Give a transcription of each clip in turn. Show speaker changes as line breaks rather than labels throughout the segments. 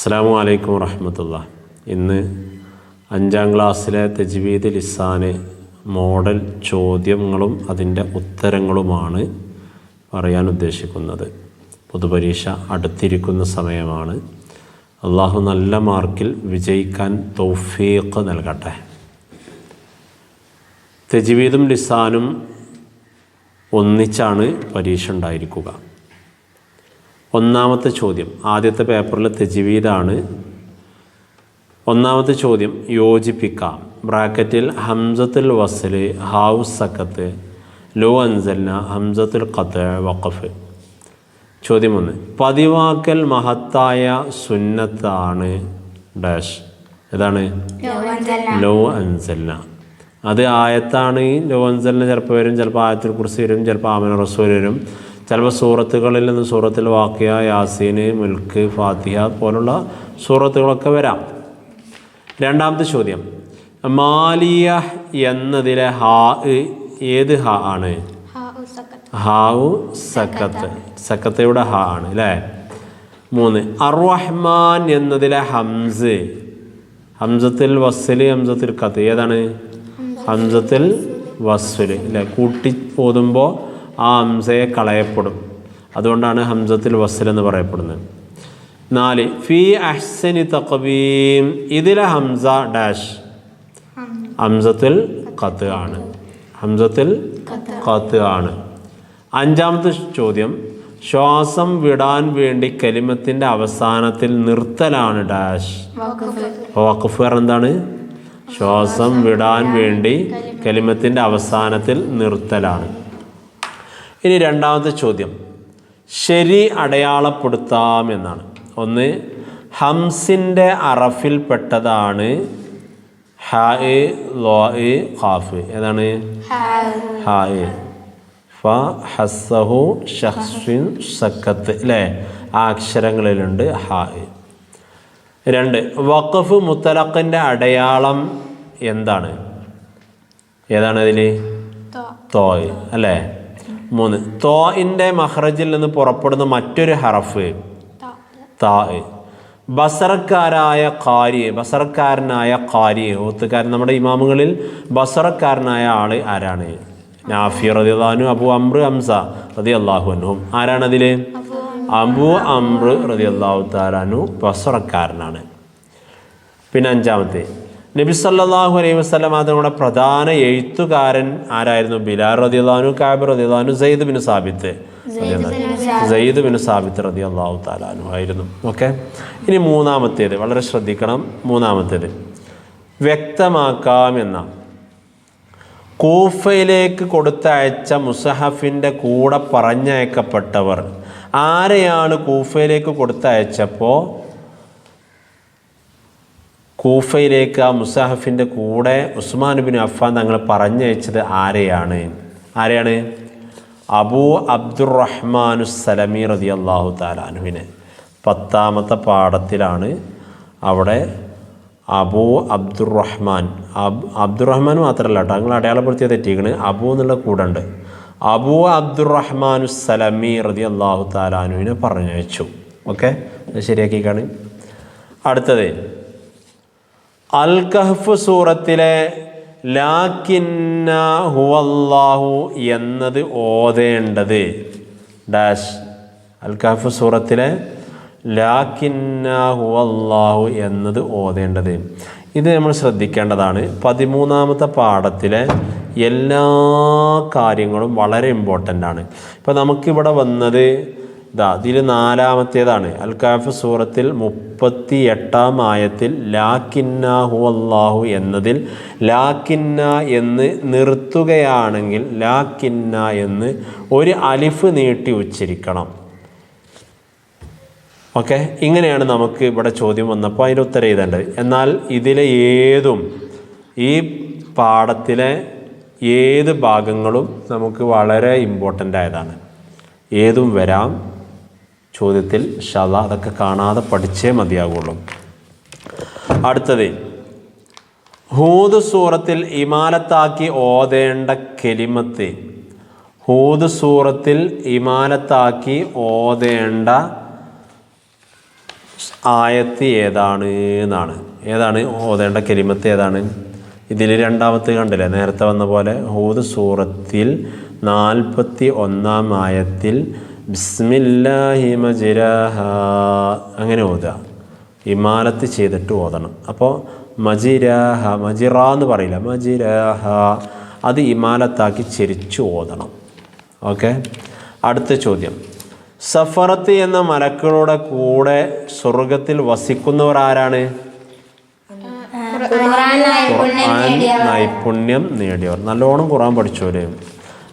അസ്സാമു അലൈക്കും വറഹമത്തുള്ള. ഇന്ന് അഞ്ചാം ക്ലാസ്സിലെ തജ്വീദ് ലിസാന് മോഡൽ ചോദ്യങ്ങളും അതിന്റെ ഉത്തരങ്ങളുമാണ് പറയാൻ ഉദ്ദേശിക്കുന്നത്. പൊതുപരീക്ഷ അടുത്തിരിക്കുന്ന സമയമാണ്. അള്ളാഹു നല്ല മാർക്കിൽ വിജയിക്കാൻ തൗഫീഖ് നൽകട്ടെ. തെജ്വീദും ലിസാനും ഒന്നിച്ചാണ് പരീക്ഷ ഉണ്ടായിരിക്കുക. ഒന്നാമത്തെ ചോദ്യം. ആദ്യത്തെ പേപ്പറിൽ തെജിവീദാണ്. ഒന്നാമത്തെ ചോദ്യം യോജിപ്പിക്കാം. ബ്രാക്കറ്റിൽ ഹംസത്തുൽ വസൽ ഹാവ് സക്കത്ത് ലോ അൻസൽന ഹംസത്തുൽ ഖത്ത് വഖഫ്. ചോദ്യം ഒന്ന് പതിവാക്കൽ മഹത്തായ സുന്നത്താണ് ഡാഷ്. ഏതാണ്? ലോ അൻസൽന. അത് ആയത്താണ് ലോ അൻസലിന് ചിലപ്പോൾ വരും ചിലപ്പോൾ ആയത്തിൽ കുറിച്ച് വരും ചിലപ്പോൾ ആമന റസൂൽ വരും. ചിലപ്പോൾ സൂറത്തുകളിൽ നിന്ന് സൂറത്തിൽ വാക്കിയ യാസീന് മുൽക്ക് ഫാത്തിഹ പോലുള്ള സൂറത്തുകളൊക്കെ വരാം. രണ്ടാമത്തെ ചോദ്യം. മാലിയ എന്നതിലെ ഹാ ഏത് ഹാ ആണ്? ഹാവു സക്കത്ത് സക്കത്തയുടെ ഹാ ആണ് അല്ലേ? മൂന്ന്. അർവഹ്മാൻ എന്നതിലെ ഹംസ്. ഹംസത്തിൽ വസ്സൽ ഹംസത്തിൽ കത്ത്. ഏതാണ്? ഹംസത്തിൽ വസ്വൽ അല്ലേ? കൂട്ടി ഓതുമ്പോൾ ആ ഹംസയെ കളയപ്പെടും. അതുകൊണ്ടാണ് ഹംസത്തിൽ വസൽ എന്ന് പറയപ്പെടുന്നത്. നാല് ഫി അഹ്സനി തക്കബീം ഇതിലെ ഹംസ ഡാഷ്. ഹംസത്തിൽ കത്ത് ആണ്. ഹംസത്തിൽ കത്ത് ആണ്. അഞ്ചാമത്തെ ചോദ്യം. ശ്വാസം വിടാൻ വേണ്ടി കലിമത്തിന്റെ അവസാനത്തിൽ നിർത്തലാണ് ഡാഷ്. പറഞ്ഞ എന്താണ് ശ്വാസം വിടാൻ വേണ്ടി കലിമത്തിന്റെ അവസാനത്തിൽ നിർത്തലാണ്. ഇനി രണ്ടാമത്തെ ചോദ്യം. ശരി അടയാളപ്പെടുത്താം എന്നാണ്. ഒന്ന് ഹംസിന്റെ അറഫിൽപ്പെട്ടതാണ്. ഹ എ ലോ എ ഖാഫ് ഏതാണ്? ഹ എ. ഫ ഹസ്സഹു ഷഹ്സിൻ സക്കത്ത്. അല്ലേ ആ അക്ഷരങ്ങളിലുണ്ട് ഹ എ. രണ്ട് വഖഫ് മുത്തലഖിന്റെ അടയാളം എന്താണ്? ഏതാണ് അതിൽ തോയ് അല്ലേ? മൂന്ന്. തോഇന്റെ മഹ്റജിൽ നിന്ന് പുറപ്പെടുന്ന മറ്റൊരു ഹറഫ്. താ. ബസറക്കാരായ കാരി ബസറക്കാരനായ കാരി ഓത്തുകാരൻ നമ്മുടെ ഇമാമുകളിൽ ബസറക്കാരനായ ആൾ ആരാണ്? നാഫി റതിയാനു അബു അമ്ര ഹംസ റതി അള്ളാഹുനും ആരാണ് ആരാണതിൽ അബു അമ്ര റതി അള്ളാഹു താരാനു ബസറക്കാരനാണ് പിന്നെ അഞ്ചാമത്തെ. നബി സല്ലാഹു അലൈഹി വസ്ലം അതിനോട് പ്രധാന എഴുത്തുകാരൻ ആരായിരുന്നു? ബിലാൽ റദിയല്ലാഹു cab റദിയല്ലാഹു Zaid bin Thabit Zaid bin Thabit. റതി അള്ളാഹു താലാനു ആയിരുന്നു. ഓക്കെ? ഇനി മൂന്നാമത്തേത് വളരെ ശ്രദ്ധിക്കണം. മൂന്നാമത്തേത് വ്യക്തമാക്കാം എന്ന കൂഫയിലേക്ക് കൊടുത്തയച്ച മുസഹഫിന്റെ കൂടെ പറഞ്ഞയക്കപ്പെട്ടവർ ആരെയാണ് കൂഫയിലേക്ക് കൊടുത്തയച്ചപ്പോൾ കൂഫയിലേക്ക് ആ മുസാഹഫിന്റെ കൂടെ ഉസ്മാൻ ബിൻ അഫ്ഫാൻ തങ്ങൾ പറഞ്ഞയച്ചത് ആരെയാണ്? ആരെയാണ്? അബൂ അബ്ദുറഹ്മാനു സലമി റതി അള്ളാഹു താലാനുവിനെ പത്താമത്തെ പാഠത്തിലാണ് അവിടെ അബൂ അബ്ദുറഹ്മാൻ. അബ് അബ്ദുറഹ്മാൻ മാത്രമല്ല കേട്ടോ അടയാളപ്പെടുത്തിയ തെറ്റിക്കണ്. അബൂ എന്നുള്ള കൂടെ ഉണ്ട്. അബൂ അബ്ദുറഹ്മാനു സലമി റതി അള്ളാഹു താലാനുവിനെ പറഞ്ഞയച്ചു. ഓക്കെ? ശരിയാക്കിക്കാണ്. അടുത്തത്. അൽ കഹ്ഫ് സൂറത്തിലെ ലാക്കിന്ന ഹുവല്ലാഹു എന്നത് ഓതേണ്ടത്. ഡാഷ്. അൽ കഹ്ഫ് സൂറത്തിലെ ലാക്കിന്ന ഹുവല്ലാഹു എന്നത് ഓതേണ്ടത്. ഇത് നമ്മൾ ശ്രദ്ധിക്കേണ്ടതാണ്. പതിമൂന്നാമത്തെ പാഠത്തിലെ എല്ലാ കാര്യങ്ങളും വളരെ ഇമ്പോർട്ടന്റ് ആണ്. ഇപ്പോൾ നമുക്കിവിടെ വന്നത് ഇതാ ഇതിൽ നാലാമത്തേതാണ്. അൽ കാഫ് സൂറത്തിൽ മുപ്പത്തി എട്ടാം ആയത്തിൽ ലാക്കിന്നാഹു അള്ളാഹു എന്നതിൽ ലാക്കിന്ന എന്ന് നിർത്തുകയാണെങ്കിൽ ലാക്കിന്ന എന്ന് ഒരു അലിഫ് നീട്ടി ഉച്ചരിക്കണം. ഓക്കെ? ഇങ്ങനെയാണ് നമുക്ക് ഇവിടെ ചോദ്യം വന്നപ്പോൾ അതിന്റെ ഉത്തരം എഴുതേണ്ടത്. എന്നാൽ ഇതിലെ ഏതും ഈ പാഠത്തിലെ ഏത് ഭാഗങ്ങളും നമുക്ക് വളരെ ഇമ്പോർട്ടന്റ് ആയതാണ്. ഏതും വരാം. ചോദ്യത്തിൽ ശത അതൊക്കെ കാണാതെ പഠിച്ചേ മതിയാകുള്ളൂ അടുത്തത് ഹൂദ് സൂറത്തിൽ ഇമാലത്താക്കി ഓതേണ്ട കെലിമത്ത്. ഹൂദ് സൂറത്തിൽ ഇമാലത്താക്കി ഓതേണ്ട ആയത്ത് ഏതാണ് എന്നാണ്. ഏതാണ് ഓതേണ്ട കെലിമത്ത് ഏതാണ്? ഇതിൽ രണ്ടാമത്തെ കണ്ടില്ലേ നേരത്തെ വന്ന പോലെ ഹൂദ് സൂറത്തിൽ നാൽപ്പത്തി ഒന്നാം ആയത്തിൽ ബിസ്മില്ലാഹി മജിരാഹ. അങ്ങനെ ഓതുക. ഇമാലത്ത് ചെയ്തിട്ട് ഓതണം. അപ്പോൾ മജിരാഹ മജിറ എന്ന് പറയില്ല. മജിരാഹ. അത് ഇമാലത്താക്കി ചെരിച്ചു ഓതണം. ഓക്കെ? അടുത്ത ചോദ്യം. സഫറത്ത് എന്ന മലക്കളുടെ കൂടെ സ്വർഗത്തിൽ വസിക്കുന്നവർ ആരാണ്? ഖുർആൻ നൈപുണ്യം നേടിയവർ. നല്ലോണം ഖുർആൻ പഠിച്ചവര്.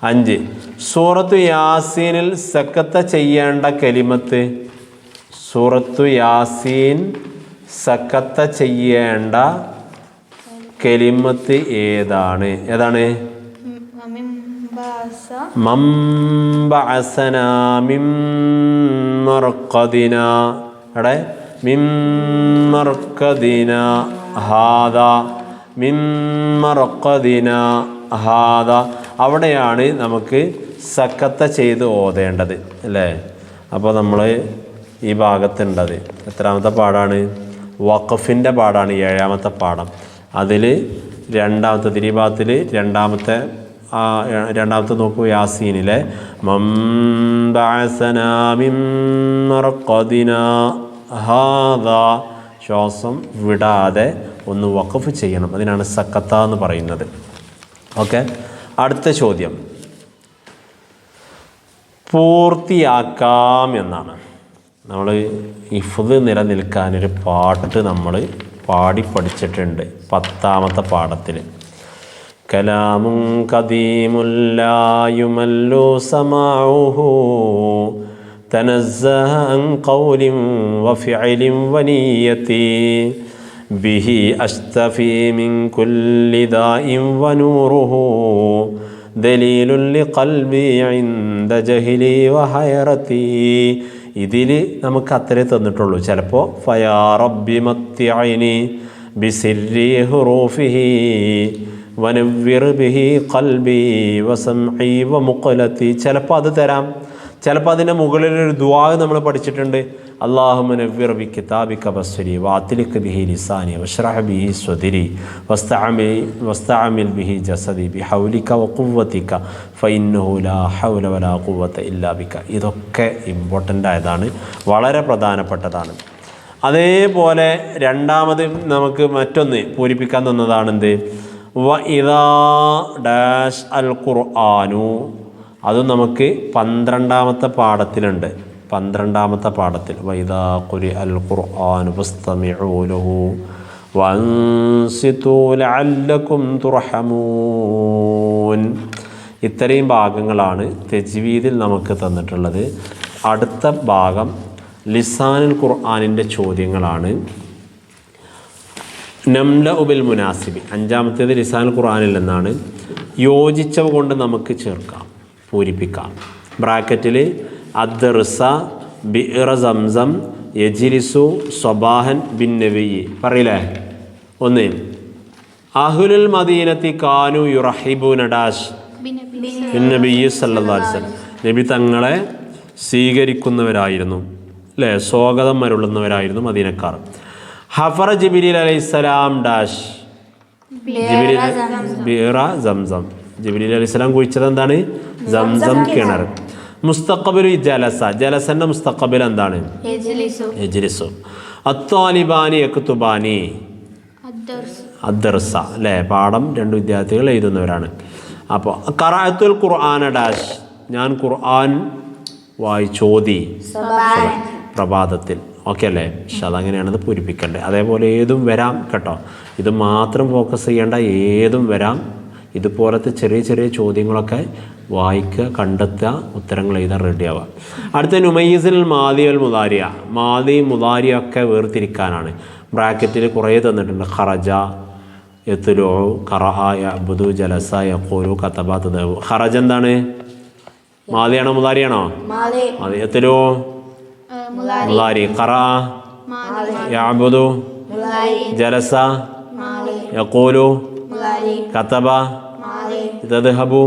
അഞ്ച്. സൂറത്തു യാസീനിൽ സക്കത്ത ചെയ്യേണ്ട കലിമത്ത്. സൂറത്തു യാസീൻ സക്കത്ത ചെയ്യേണ്ട കലിമത്ത് ഏതാണ്? ഏതാണ്? മംബഅസന മിമ്മർക്കദിന എടെ മിമ്മർക്കദിന ഹാദ. ഹാദ. അവിടെയാണ് നമുക്ക് സക്കത്ത ചെയ്ത് ഓതേണ്ടത് അല്ലേ? അപ്പോൾ നമ്മൾ ഈ ഭാഗത്തുണ്ടത്. എത്രാമത്തെ പാടാണ് വഖഫിന്റെ പാടാണ് ഏഴാമത്തെ പാഠം. അതിൽ രണ്ടാമത്തെ തിരിഭാഗത്തിൽ രണ്ടാമത്തെ രണ്ടാമത്തെ നോക്കൂ യാസീനിലെ ശ്വാസം വിടാതെ ഒന്ന് വഖഫ് ചെയ്യണം. അതിനാണ് സക്കത്ത എന്ന് പറയുന്നത്. ഓക്കെ? അടുത്ത ചോദ്യം. പൂർത്തിയാക്കാം എന്നാണ് നമ്മൾ ഇഫുദ് നിലനിൽക്കാനൊരു പാട്ട് നമ്മൾ പാടി പഠിച്ചിട്ടുണ്ട് പത്താമത്തെ പാഠത്തിൽ കലാമും കദീമുല്ലായുമല്ലു സമാഉഹു تنزه عن قول وفعل ونية به أشتفي من كل داء ونوره ദലീലുൽ ഖൽബി ഇന്ദ ജഹിലി വഹയറത്തി ഇതിൽ നമുക്ക് അത്രേ തന്നിട്ടുള്ളൂ. ചിലപ്പോൾ ഫയാ റബ്ബി മത്തിഅനി ബിസിരി ഹുറൂഫിഹി വനുവിർ ബിഹി ഖൽബി വസംഇ വമുഖലത്തി ചിലപ്പോൾ അത് തരാം. ചിലപ്പോൾ അതിന്റെ മുകളിലൊരു ദുവാ നമ്മൾ പഠിച്ചിട്ടുണ്ട്. അള്ളാഹുമ നവ്വിർ ബി കിതാബിക ബസ്വരി به ബിഹി واشرح به ബിഹി واستعمل, വസ്തഅമി به ബിഹി ജസദി ബി ഹൗലിക لا ഹൗല വലാ ഖുവത ഇല്ലാ ബിക. ഇതൊക്കെ ഇമ്പോർട്ടന്റ് ആയതാണ് വളരെ പ്രധാനപ്പെട്ടതാണ്. അതേപോലെ രണ്ടാമത് നമുക്ക് മറ്റൊന്ന് പൂരിപ്പിക്കാൻ തന്നതാണ് എന്ത് വ ഇതാ ഡാഷ് അൽ ഖുർആനു. അതും നമുക്ക് പന്ത്രണ്ടാമത്തെ പാഠത്തിലുണ്ട്. പന്ത്രണ്ടാമത്തെ പാഠത്തിൽ വൈദാ കുരി അൽ ഖുർആാനു ഫസ്തമിഊലഹു വൻസിതു ലഅല്ലക്കും തുർഹമൂൻ. ഇത്രയും ഭാഗങ്ങളാണ് തെജ്വീദിൽ നമുക്ക് തന്നിട്ടുള്ളത്. അടുത്ത ഭാഗം ലിസാനുൽ ഖുർആാനിന്റെ ചോദ്യങ്ങളാണ്. നംല ഉബിൽ മുനാസിബി. അഞ്ചാമത്തേത് ലിസാനുൽ ഖുർആാനിൽ നിന്നാണ്. യോജിച്ചവ കൊണ്ട് നമുക്ക് ചേർക്കാം പൂരിപ്പിക്കാം. ബ്രാക്കറ്റിൽ അദ്ദർസ ബി സംസം യജിരിസു സ്വബാഹൻ ബിൻ നബി പറയില്ലേ? ഒന്ന് അഹുലുൽ മദീനത്തി കാനു യുറഹിബു നഡാഷ് ബിൻ നബി സല്ലല്ലാഹു അലൈഹി വസല്ലം. നബി തങ്ങളെ സ്വീകരിക്കുന്നവരായിരുന്നു. അല്ലേ സ്വാഗതം മരുളുന്നവരായിരുന്നു മദീനക്കാർ. ഹഫറ അലൈഹി സലാം ഡാഷ്. ജിബിലി ബിറ സംസം. ജിബിരിൽ അലൈഹിസ്സലാം കുഴിച്ചത് എന്താണ്? സംസം കിണർ. മുസ്തഖബിലു ജലസ. ജലസന്റെ മുസ്തഖബിൽ എന്താണ്? എജ്ലിസു അത്താലിബാനി യക്തുബാനി അദ്ദർസ. അല്ലേ? പാഠം രണ്ട് വിദ്യാർത്ഥികൾ എഴുതുന്നവരാണ്. അപ്പോൾ കറാത്തുൽ ഖുർആൻ ഡാഷ്. ഞാൻ ഖുർആൻ വായിച്ചോതി. പ്രഭാതത്തിൽ. ഓക്കെ അല്ലേ? പക്ഷെ അതങ്ങനെയാണത് പൂരിപ്പിക്കേണ്ടത് അതേപോലെ ഏതും വരാം കേട്ടോ. ഇത് മാത്രം ഫോക്കസ് ചെയ്യേണ്ട ഏതും വരാം. ഇതുപോലത്തെ ചെറിയ ചെറിയ ചോദ്യങ്ങളൊക്കെ വായിക്കുക കണ്ടെത്തുക ഉത്തരങ്ങൾ എഴുതാൻ റെഡിയാവുക അടുത്ത നുമയ്യസിൽ മാദിയൽ മുതാരിയ മാതി മുതാരിയ ഒക്കെ വേർതിരിക്കാനാണ്. ബ്രാക്കറ്റിൽ കുറേ തന്നിട്ടുണ്ട്. ഖറജ എത്തുലോ കറഹ അബുദു ജലസ യഖൂലു കത്തബ തദവു. ഖറജ എന്താണ്? മാതിയാണോ മുതാരിയാണോ മാദി. എത്തുലോ മുതാരി ഖറ യഅബുദു? ജലസ? യഖൂലു? കത്തബ ഇതദ്ഹബു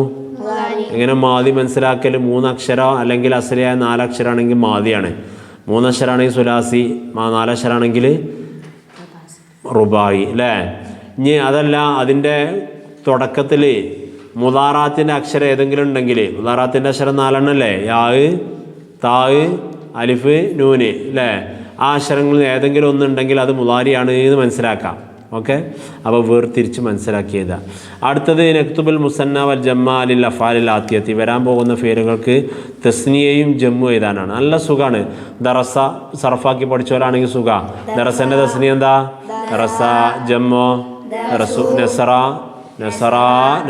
ഇങ്ങനെ മാതി മനസ്സിലാക്കൽ മൂന്നക്ഷരം അല്ലെങ്കിൽ അസലിയായ നാലക്ഷരാണെങ്കിൽ മാതിയാണ്. മൂന്നക്ഷരാണെങ്കിൽ സുലാസി നാലക്ഷരാണെങ്കിൽ റുബായി അല്ലേ ഇനി അതല്ല അതിന്റെ തുടക്കത്തിൽ മുതാറാത്തിന്റെ അക്ഷരം ഏതെങ്കിലും ഉണ്ടെങ്കിൽ മുതാറാത്തിന്റെ അക്ഷരം നാലെണ്ണല്ലേ യാവ് താവ് അലിഫ് നൂന് അല്ലേ ആ അക്ഷരങ്ങളിൽ ഏതെങ്കിലും ഒന്നുണ്ടെങ്കിൽ അത് മുതാരിയാണ് എന്ന് മനസ്സിലാക്കാം. ഓക്കെ? അപ്പോൾ വേർതിരിച്ച് മനസ്സിലാക്കിയത്. അടുത്തത് നക്തുബുൽ മുസന്ന വൽ ജമ്മ അലിൽ അഫാലിൽ ആത്തിയത്തി. വരാൻ പോകുന്ന പേരുകൾക്ക് തസ്നിയയും ജമ്മു എഴുതാനാണ്. നല്ല സുഖമാണ് ദറസ സർഫാക്കി പഠിച്ചവരാണെങ്കിൽ സുഖ. ദറസന്റെ തസ്നി എന്താ? റസ ജമ്മോ റസു നസറ നസറ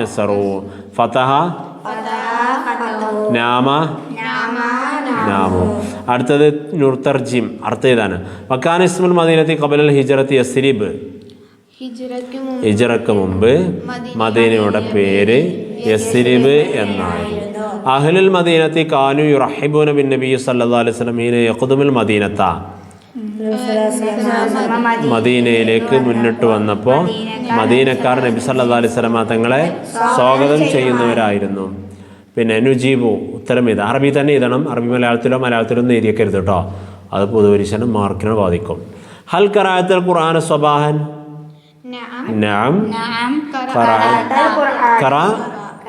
നസറു. ഫതഹ? നാമ? അടുത്തത് നുർത്തർജിം അർത്ഥം ഇതാണ് വക്കാൻ ഇസ്മുൽ മദീനത്തി കബലൽ ഹിജറത്തി യസ്രിബ്.
ഹിജ്റയ്ക്ക് മുമ്പ്
മദീനയുടെ പേര് യസ്രിബ് എന്നായിരുന്നു. അഹ്ലുൽ മദീനത്തി കാനു യുറഹിബൂന ബിൻ നബി സല്ലല്ലാഹു അലൈഹി വസല്ലം ഹീന യഖ്ദുമുൽ മദീനത്ത? മദീനയിലേക്ക് മുന്നിട്ട് വന്നപ്പോൾ മദീനക്കാർ നബി സല്ലല്ലാഹു അലൈഹി വസല്ലം തങ്ങളെ സ്വാഗതം ചെയ്യുന്നവരായിരുന്നു. പിന്നെ നുജീബു ഉത്തരം ഇത്. അറബി തന്നെ എഴുതണം. അറബി മലയാളത്തിലോ മലയാളത്തിലോ ഒന്നും എഴുതിയേക്കരുത് കേട്ടോ. അത് പൊതുപരിശനം മാർക്കിനെ ബാധിക്കും. ഹൽ കറായത്തൽ ഖുർആൻ സ്വബാഹൻ?
നഅം
നാം
القرآن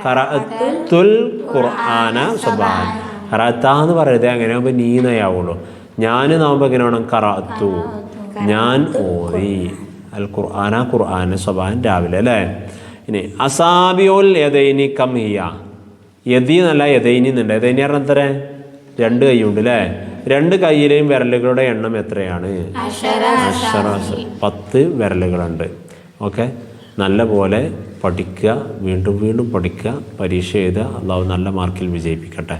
ഖറഅത്തുൽ ഖുർആന സ്വബാഹൻ ഖറഅത്ത എന്ന് പറയരുത് അങ്ങനെ ആകുമ്പോൾ നീനയാവുള്ളൂ ഞാൻ നാവുമ്പോൾ എങ്ങനെ വേണം ഖറഅത്തു ഞാൻ ഓതി. അൽ ഖുർആന ഖുർആന സ്വബാഹൻ രാവിലെ അല്ലേ? ഇനി അസാബിയോൽ യദൈനി കമിയ. യതി എന്നല്ല യദൈനി എന്നുണ്ട്. യദൈനി പറഞ്ഞ എത്ര? രണ്ട് കൈയുണ്ട് അല്ലേ? രണ്ട് കൈയിലെയും വിരലുകളുടെ എണ്ണം എത്രയാണ്? പത്ത് വിരലുകളുണ്ട്. ഓക്കെ? നല്ല പോലെ പഠിക്കുക വീണ്ടും വീണ്ടും പഠിക്കുക പരീക്ഷ എഴുതുക. അള്ളാഹു നല്ല മാർക്കിൽ വിജയിപ്പിക്കട്ടെ.